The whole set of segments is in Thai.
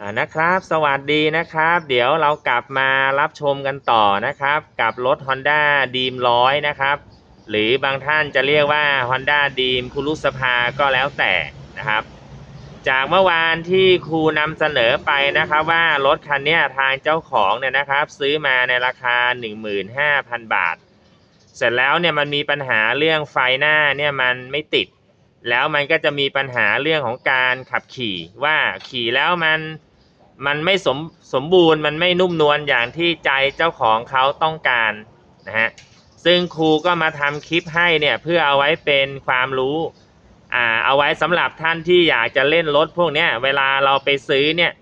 อ่านะครับ สวัสดีนะครับ เดี๋ยวเรากลับมารับชมกันต่อนะครับ กับรถ Honda d r e a m 100 นะครับ หรือบางท่านจะเรียกว่า Honda d r e a m คุรุสภาก็แล้วแต่นะครับ จากเมื่อวานที่ครูนำเสนอไปนะครับว่ารถคันนี้ทางเจ้าของเนี่ยนะครับ ซื้อมาในราคา 15,000 บาท เสร็จแล้วเนี่ยมันมีปัญหาเรื่องไฟหน้าเนี่ยมันไม่ติด แล้วมันก็จะมีปัญหาเรื่องของการขับขี่ว่าขี่แล้วมันมันไม่สมสมบูรณ์มันไม่นุ่มนวลอย่างที่ใจเจ้าของเขาต้องการนะฮะซึ่งครูก็มาทำคลิปให้เนี่ยเพื่อเอาไว้เป็นความรู้อ่าเอาไว้สำหรับท่านที่อยากจะเล่นรถพวกเนี้ยเวลาเราไปซื้อเนี่ย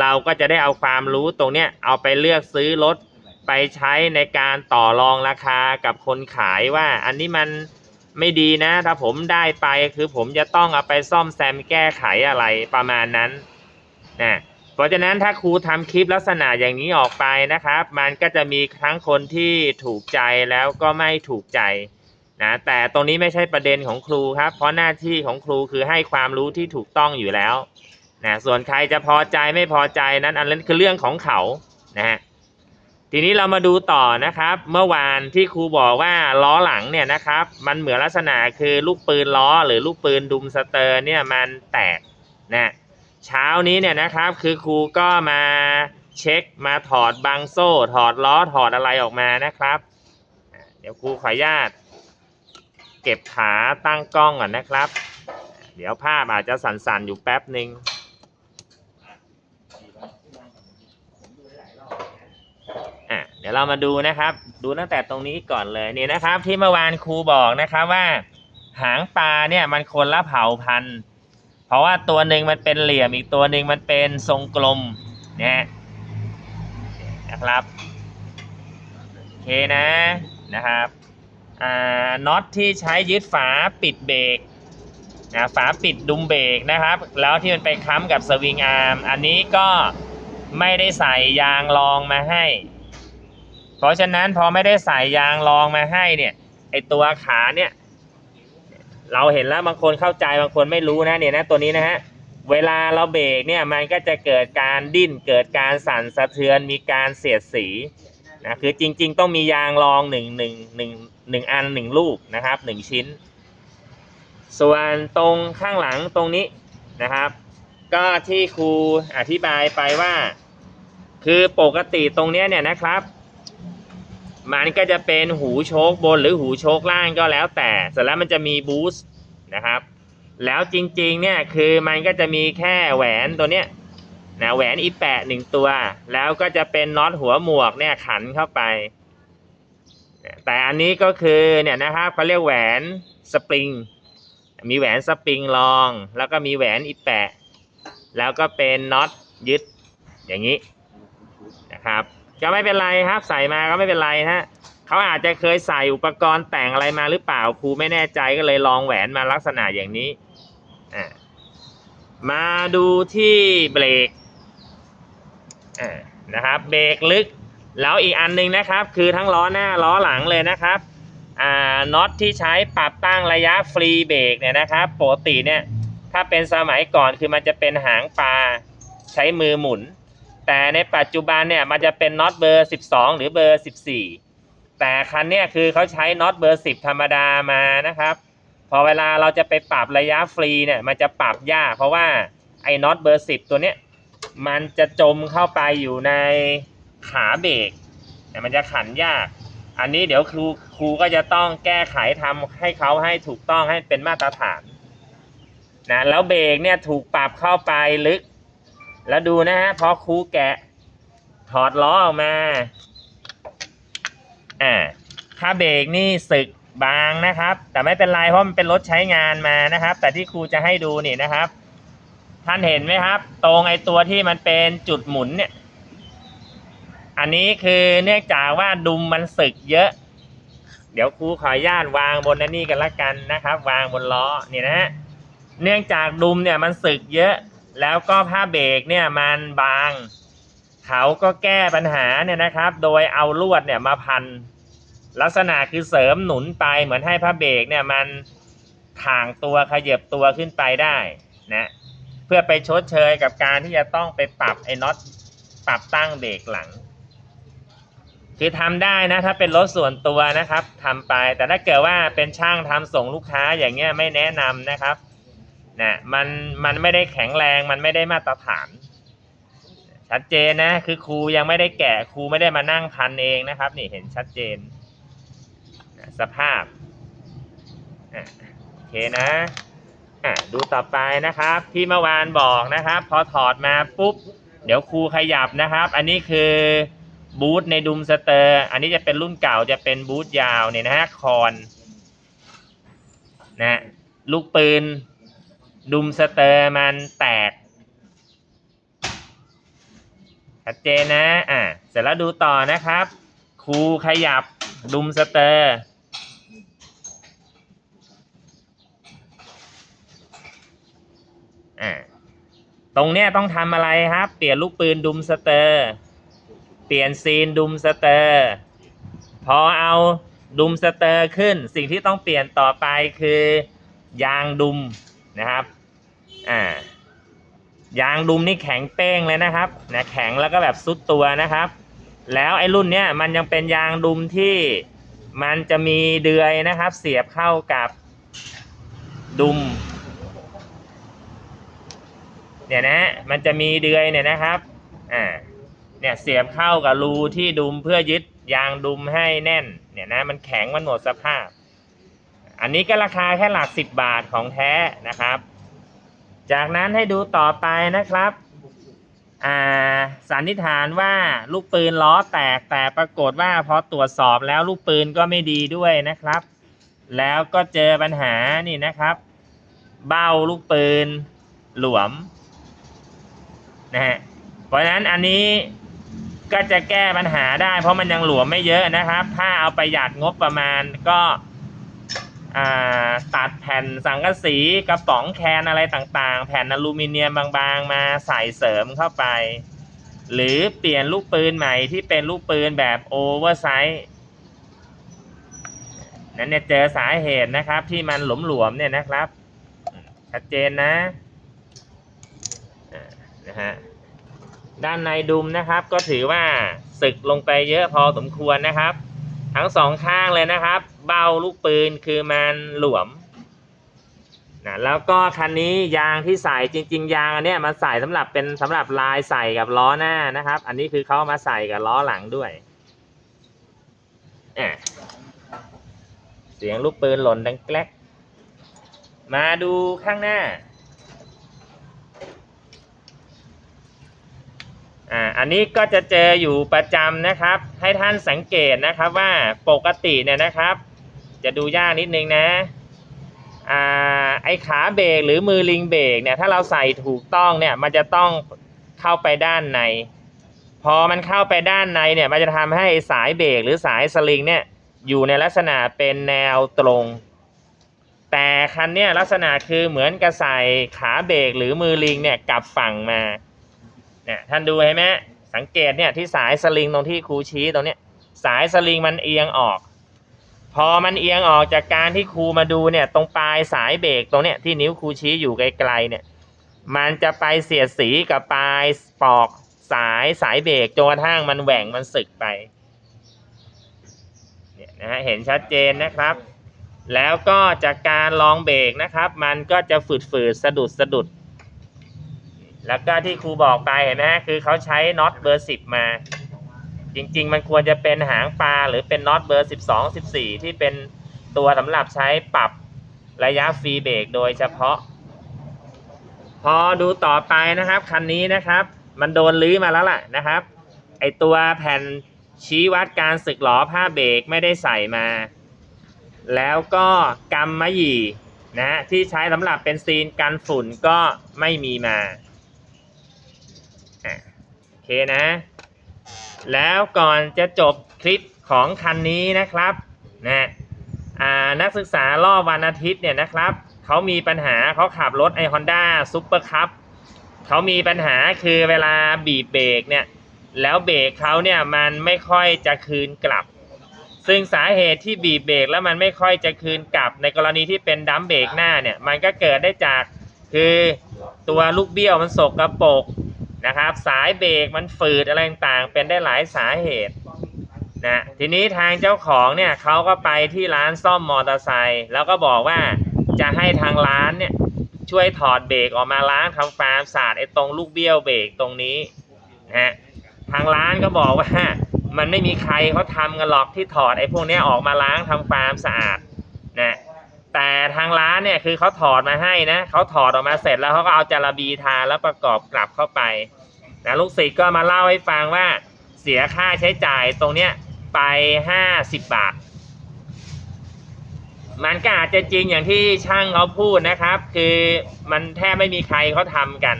เราก็จะได้เอาความรู้ตรงเนี้ยเอาไปเลือกซื้อรถไปใช้ในการต่อรองราคากับคนขายว่าอันนี้มัน ไม่ดีนะ ถ้าผมได้ไปคือผมจะต้องเอาไปซ่อมแซมแก้ไขอะไรประมาณนั้นนะเพราะฉะนั้นถ้าครูทำคลิปลักษณะอย่างนี้ออกไปนะครับ มันก็จะมีทั้งคนที่ถูกใจแล้วก็ไม่ถูกใจนะแต่ตรงนี้ไม่ใช่ประเด็นของครูครับ เพราะหน้าที่ของครูคือให้ความรู้ที่ถูกต้องอยู่แล้วนะส่วนใครจะพอใจไม่พอใจนั้นอันนั้นคือเรื่องของเขานะฮะ ทีนี้เรามาดูต่อนะครับ เมื่อวานที่ครูบอกว่าล้อหลังเนี่ยนะครับ มันเหมือนลักษณะคือลูกปืนล้อ หรือลูกปืนดุมสเตอร์เนี่ยมันแตกนะเช้านี้เนี่ยนะครับคือครูก็มาเช็คมาถอดบางโซ่ ถอดล้อถอดอะไรออกมานะครับ เดี๋ยวครูขออนุญาต เก็บขาตั้งกล้องก่อนนะครับ เดี๋ยวภาพอาจจะสั่นๆอยู่แป๊บหนึ่ง อะเดี๋ยวเรามาดูนะครับ ดูตั้งแต่ตรงนี้ก่อนเลยนี่นะครับ ที่เมื่อวานครูบอกนะครับว่า หางปลาเนี่ยมันคนละเผ่าพันธุ์ เพราะว่าตัวหนึ่งมันเป็นเหลี่ยมอีกตัวหนึ่งมันเป็นทรงกลมเนี่ยนะครับโอเคนะนะครับอ่าน็อตที่ใช้ยึดฝาปิดเบรกนะฝาปิดดุมเบรกนะครับ แล้วที่มันไปค้ำกับสวิงอาร์มอันนี้ก็ไม่ได้ใส่ยางรองมาให้ เพราะฉะนั้นพอไม่ได้ใส่ยางรองมาให้เนี่ยไอตัวขาเนี่ย เราเห็นแล้วบางคนเข้าใจบางคนไม่รู้นะเนี่ยนะตัวนี้นะฮะเวลาเราเบรกเนี่ยมันก็จะเกิดการดิ้นเกิดการสั่นสะเทือนมีการเสียดสีนะคือจริง ๆ ต้องมียางรองหนึ่งหนึ่งหนึ่งหนึ่งอันหนึ่งลูกนะครับหนึ่งชิ้น ส่วนตรงข้างหลังตรงนี้นะครับ ก็ที่ครูอธิบายไปว่า คือปกติตรงเนี้ยเนี่ยนะครับ มันก็จะเป็นหูโชคบนหรือหูโชคล่างก็แล้วแต่ เสร็จแล้วมันจะมีบูสต์นะครับ แล้วจริงๆเนี่ยคือมันก็จะมีแค่แหวนตัวเนี้ยนะแหวนอีแปะหนึ่งตัว แล้วก็จะเป็นน็อตหัวหมวกเนี่ยขันเข้าไป แต่อันนี้ก็คือเนี่ยนะครับเขาเรียกแหวนสปริง มีแหวนสปริงรอง แล้วก็มีแหวนอีแปะ แล้วก็เป็นน็อตยึดอย่างนี้นะครับ ก็ไม่เป็นไรครับ ใส่มาก็ไม่เป็นไรฮะเขาอาจจะเคยใส่อุปกรณ์แต่งอะไรมาหรือเปล่าครูไม่แน่ใจก็เลยลองแหวนมาลักษณะอย่างนี้อ่ามาดูที่เบรกอ่านะครับเบรกลึกแล้วอีกอันหนึงนะครับ คือทั้งล้อหน้าล้อหลังเลยนะครับอ่าน็อตที่ใช้ปรับตั้งระยะฟรีเบรกเนี่ยนะครับปกติเนี่ยถ้าเป็นสมัยก่อนคือมันจะเป็นหางปลาใช้มือหมุน แต่ในปัจจุบันเนี่ยมันจะเป็นน็อตเบอร์ 12 หรือเบอร์ 14 แต่คันเนี้ยคือเขาใช้น็อตเบอร์ 10 ธรรมดามานะครับ พอเวลาเราจะไปปรับระยะฟรีเนี่ยมันจะปรับยากเพราะว่าไอ้น็อตเบอร์ 10 ตัวเนี้ยมันจะจมเข้าไปอยู่ในขาเบรกเนี่มันจะขันยาก อันนี้เดี๋ยวครูครูก็จะต้องแก้ไขทำให้เขาให้ถูกต้องให้เป็นมาตรฐานนะแล้วเบรกเนี่ยถูกปรับเข้าไปลึก แล้วดูนะฮะพอครูแกะ ถอดล้อออกมา อ่าถ้าเบรกนี่สึกบางนะครับ แต่ไม่เป็นไรเพราะมันเป็นรถใช้งานมานะครับ แต่ที่ครูจะให้ดูนี่นะครับ ท่านเห็นไหมครับ ตรงไอตัวที่มันเป็นจุดหมุนเนี่ย อันนี้คือเนื่องจากว่าดุมมันสึกเยอะ เดี๋ยวครูขออนุญาตวางบนอันนี้กันละกันนะครับ วางบนล้อนี่นะฮะเนื่องจากดุมเนี่ยมันสึกเยอะ แล้วก็ผ้าเบรกเนี่ยมันบาง เขาก็แก้ปัญหาเนี่ยนะครับ โดยเอาลวดเนี่ยมาพัน ลักษณะคือเสริมหนุนไปเหมือนให้ผ้าเบรกเนี่ยมันถ่างตัวขยับตัวขึ้นไปได้นะเพื่อไปชดเชยกับการที่จะต้องไปปรับไอ้น็อตปรับตั้งเบรกหลัง คือทำได้นะถ้าเป็นรถส่วนตัวนะครับทำไปแต่ถ้าเกิดว่าเป็นช่างทำส่งลูกค้าอย่างเงี้ยไม่แนะนำนะครับ นะมันมันไม่ได้แข็งแรงมันไม่ได้มาตรฐาน ชัดเจนนะ คือครูยังไม่ได้แกะครูไม่ได้มานั่งพันเองนะครับ นี่เห็นชัดเจนนะสภาพโอเคนะะดูต่อไปนะครับ ที่เมื่อวานบอกนะครับ พอถอดมาปุ๊บ เดี๋ยวครูขยับนะครับ อันนี้คือบูทในดุมสเตอร์ อันนี้จะเป็นรุ่นเก่าจะเป็นบูทยาวเนี่ยนะฮะคอนนะลูกปืน ดุมสเตอร์มันแตกชัดเจนนะ อะ เสร็จแล้วดูต่อนะครับครูขยับดุมสเตอร์ อะ ตรงเนี้ยต้องทำอะไรครับ เปลี่ยนลูกปืนดุมสเตอร์ เปลี่ยนซีนดุมสเตอร์ พอเอาดุมสเตอร์ขึ้น สิ่งที่ต้องเปลี่ยนต่อไปคือยางดุมนะครับ อ่ายางดุมนี่แข็งเป้งเลยนะครับนะแข็งแล้วก็แบบซุดตัวนะครับ แล้วไอ้รุ่นเนี้ยมันยังเป็นยางดุมที่มันจะมีเดือยนะครับ เสียบเข้ากับดุมเนี่ยนะมันจะมีเดือยเนี่ยนะครับอ่าเนี่ยเสียบเข้ากับรูที่ดุมเพื่อยึดยางดุมให้แน่นเนี่ยนะมันแข็งมันหมดสภาพ อันนี้ก็ราคาแค่หลักสิบบาทของแท้นะครับ จากนั้นให้ดูต่อไปนะครับอ่าสันนิษฐานว่าลูกปืนล้อแตกแต่ปรากฏว่าพอตรวจสอบแล้วลูกปืนก็ไม่ดีด้วยนะครับ แล้วก็เจอปัญหานี่นะครับ เบ้าลูกปืนหลวมนะฮะเพราะฉะนั้นอันนี้ก็จะแก้ปัญหาได้ เพราะมันยังหลวมไม่เยอะนะครับ ถ้าเอาประหยัดงบประมาณก็ ตัดแผ่นสังกะสีกระป๋องแคนอะไรต่างๆ แผ่นอลูมิเนียมบางๆ มาใส่เสริมเข้าไป หรือเปลี่ยนลูกปืนใหม่ที่เป็นลูกปืนแบบโอเวอร์ไซส์นั่นเนี่ยเจอสาเหตุนะครับที่มันหลวมๆเนี่ยนะครับชัดเจนนะนะฮะด้านในดุมนะครับก็ถือว่าสึกลงไปเยอะพอสมควรนะครับ ทั้งสองข้างเลยนะครับ เบ้าลูกปืนคือมันหลวมนะแล้วก็คันนี้ยางที่ใส่จริง ๆ ยางอันเนี้ยมาใส่สำหรับเป็นสำหรับลายใส่กับล้อหน้านะครับ อันนี้คือเขามาใส่กับล้อหลังด้วยอะเสียงลูกปืนหล่นดังแกลกมาดูข้างหน้าอ่าอันนี้ก็จะเจออยู่ประจำนะครับ ให้ท่านสังเกตนะครับว่าปกติเนี่ยนะครับ จะดูยากนิดนึงนะอ่าไอขาเบรกหรือมือลิงเบรกเนี่ยถ้าเราใส่ถูกต้องเนี่ยมันจะต้องเข้าไปด้านใน พอมันเข้าไปด้านในเนี่ยมันจะทำให้สายเบรกหรือสายสลิงเนี่ยอยู่ในลักษณะเป็นแนวตรง แต่คันเนี่ยลักษณะคือเหมือนกับใส่ขาเบรกหรือมือลิงเนี่ยกลับฝั่งมาเนี่ยท่านดูเห็นไหมสังเกตเนี่ยที่สายสลิงตรงที่ครูชี้ตรงเนี้ยสายสลิงมันเอียงออก พอมันเอียงออกจากการที่ครูมาดูเนี่ยตรงปลายสายเบรกตรงเนี้ยที่นิ้วครูชี้อยู่ไกลๆเนี่ย มันจะไปเสียดสีกับปลายปอกสายสายเบรกจนกระทั่งมันแหว่งมันสึกไปเนี่ยนะฮะเห็นชัดเจนนะครับ แล้วก็จากการลองเบรกนะครับ มันก็จะฝืดๆสะดุดสะดุด แล้วก็ที่ครูบอกไปเห็นไหมฮะคือเขาใช้น็อตเบอร์สิบมา จริง ๆ มันควรจะเป็นหางปลาหรือเป็นน็อตเบอร์สิบสองสิบสี่ที่เป็นตัวสำหรับใช้ปรับระยะฟรีเบรกโดยเฉพาะ พอดูต่อไปนะครับ คันนี้นะครับ มันโดนลื้อมาแล้วล่ะนะครับ ไอตัวแผ่นชี้วัดการสึกหลอผ้าเบรกไม่ได้ใส่มา แล้วก็กำมะหยี่นะฮะที่ใช้สำหรับเป็นซีนกันฝุ่นก็ไม่มีมาอะโอเคนะ แล้วก่อนจะจบคลิปของคันนี้นะครับนะนักศึกษารอบวันอาทิตย์เนี่ยนะครับเขามีปัญหาเขาขับรถไอฮอนด้าซุปเปอร์คัพเขามีปัญหาคือเวลาบีบเบรกเนี่ยแล้วเบรกเขาเนี่ยมันไม่ค่อยจะคืนกลับ ซึ่งสาเหตุที่บีบเบรกแล้วมันไม่ค่อยจะคืนกลับ ในกรณีที่เป็นดัมเบรกหน้าเนี่ยมันก็เกิดได้จากคือตัวลูกเบี้ยวมันสกรปรก นะครับ สายเบรกมันฝืดอะไรต่างๆ เป็นได้หลายสาเหตุนะทีนี้ทางเจ้าของเนี่ยเขาก็ไปที่ร้านซ่อมมอเตอร์ไซค์แล้วก็บอกว่าจะให้ทางร้านเนี่ยช่วยถอดเบรกออกมาล้างทำความสะอาดไอ้ตรงลูกเบี้ยวเบรกตรงนี้นะฮะทางร้านก็บอกว่ามันไม่มีใครเขาทำกันหรอกที่ถอดไอ้พวกนี้ออกมาล้างทำความสะอาดนะ แต่ทางร้านเนี่ยคือเขาถอดมาให้นะเขาถอดออกมาเสร็จแล้วเขาก็เอาจาระบีทาแล้วประกอบกลับเข้าไปนะลูกศิษย์ก็มาเล่าให้ฟังว่าเสียค่าใช้จ่ายตรงเนี้ยไปห้าสิบบาท มันก็อาจจะจริงอย่างที่ช่างเขาพูดนะครับ คือมันแทบไม่มีใครเขาทำกัน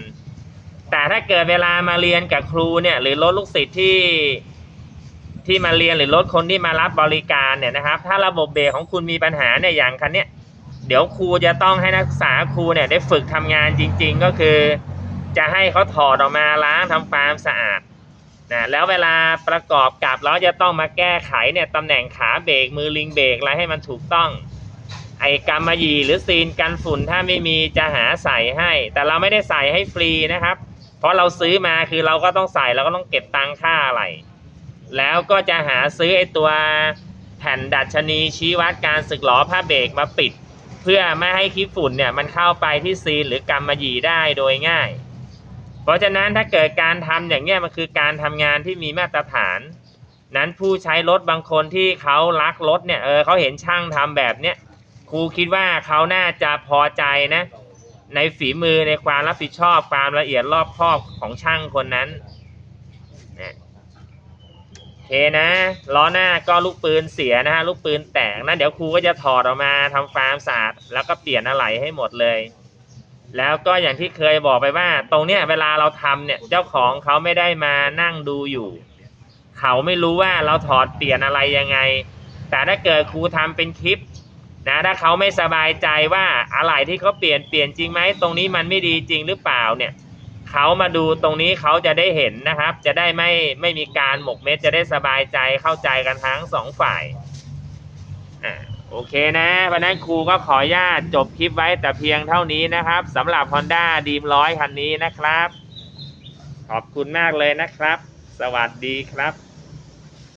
แต่ถ้าเกิดเวลามาเรียนกับครูเนี่ยหรือรถลูกศิษย์ที่ที่มาเรียนหรือรถคนที่มารับบริการเนี่ยนะครับ ถ้าระบบเบรกของคุณมีปัญหาเนี่ยอย่างคันเนี้ย เดี๋ยวครูจะต้องให้นักศึกษาครูเนี่ยได้ฝึกทำงานจริง ๆ ก็คือ จะให้เขาถอดออกมาล้างทำความสะอาดนะแล้วเวลาประกอบกับแล้วจะต้องมาแก้ไขเนี่ยตำแหน่งขาเบรกมือลิงเบรกอะไรให้มันถูกต้อง ไอ้กำมะหยี่หรือซีนกันฝุ่นถ้าไม่มีจะหาใส่ให้ แต่เราไม่ได้ใส่ให้ฟรีนะครับ เพราะเราซื้อมาคือเราก็ต้องใส่เราก็ต้องเก็บตังค่าอะไร แล้วก็จะหาซื้อไอ้ตัวแผ่นดัชนีชี้วัดการสึกหรอผ้าเบรกมาปิด เพื่อไม่ให้ขี้ฝุ่นเนี่ยมันเข้าไปที่ซีนหรือกำมะหยี่ได้โดยง่าย เพราะฉะนั้นถ้าเกิดการทำอย่างเงี้ยมันคือการทำงานที่มีมาตรฐาน นั้นผู้ใช้รถบางคนที่เขารักรถเนี่ยเออเขาเห็นช่างทำแบบเนี้ยครูคิดว่าเขาน่าจะพอใจนะ ในฝีมือในความรับผิดชอบความละเอียดรอบคอบของช่างคนนั้นนะ เคนะล้อหน้าก็ลูกปืนเสียนะฮะลูกปืนแตกนะเดี๋ยวครูก็จะถอดออกมาทำความสะอาดแล้วก็เปลี่ยนอะไหล่ให้หมดเลย แล้วก็อย่างที่เคยบอกไปว่า ตรงเนี้ยเวลาเราทำเนี่ยเจ้าของเขาไม่ได้มานั่งดูอยู่ เขาไม่รู้ว่าเราถอดเปลี่ยนอะไรยังไง แต่ถ้าเกิดครูทำเป็นคลิปนะถ้าเขาไม่สบายใจว่าอะไรที่เขาเปลี่ยนเปลี่ยนจริงไหมตรงนี้มันไม่ดีจริงหรือเปล่าเนี่ย เขามาดูตรงนี้เขาจะได้เห็นนะครับ จะได้ไม่ไม่มีการหมกเม็ดจะได้สบายใจเข้าใจกันทั้งสองฝ่ายอ่าโอเคนะเพราะนั้นครูก็ขออนุญาตจบคลิปไว้แต่เพียงเท่านี้นะครับสำหรับ Honda d r e a m 100 คันนี้นะครับ ขอบคุณมากเลยนะครับ สวัสดีครับ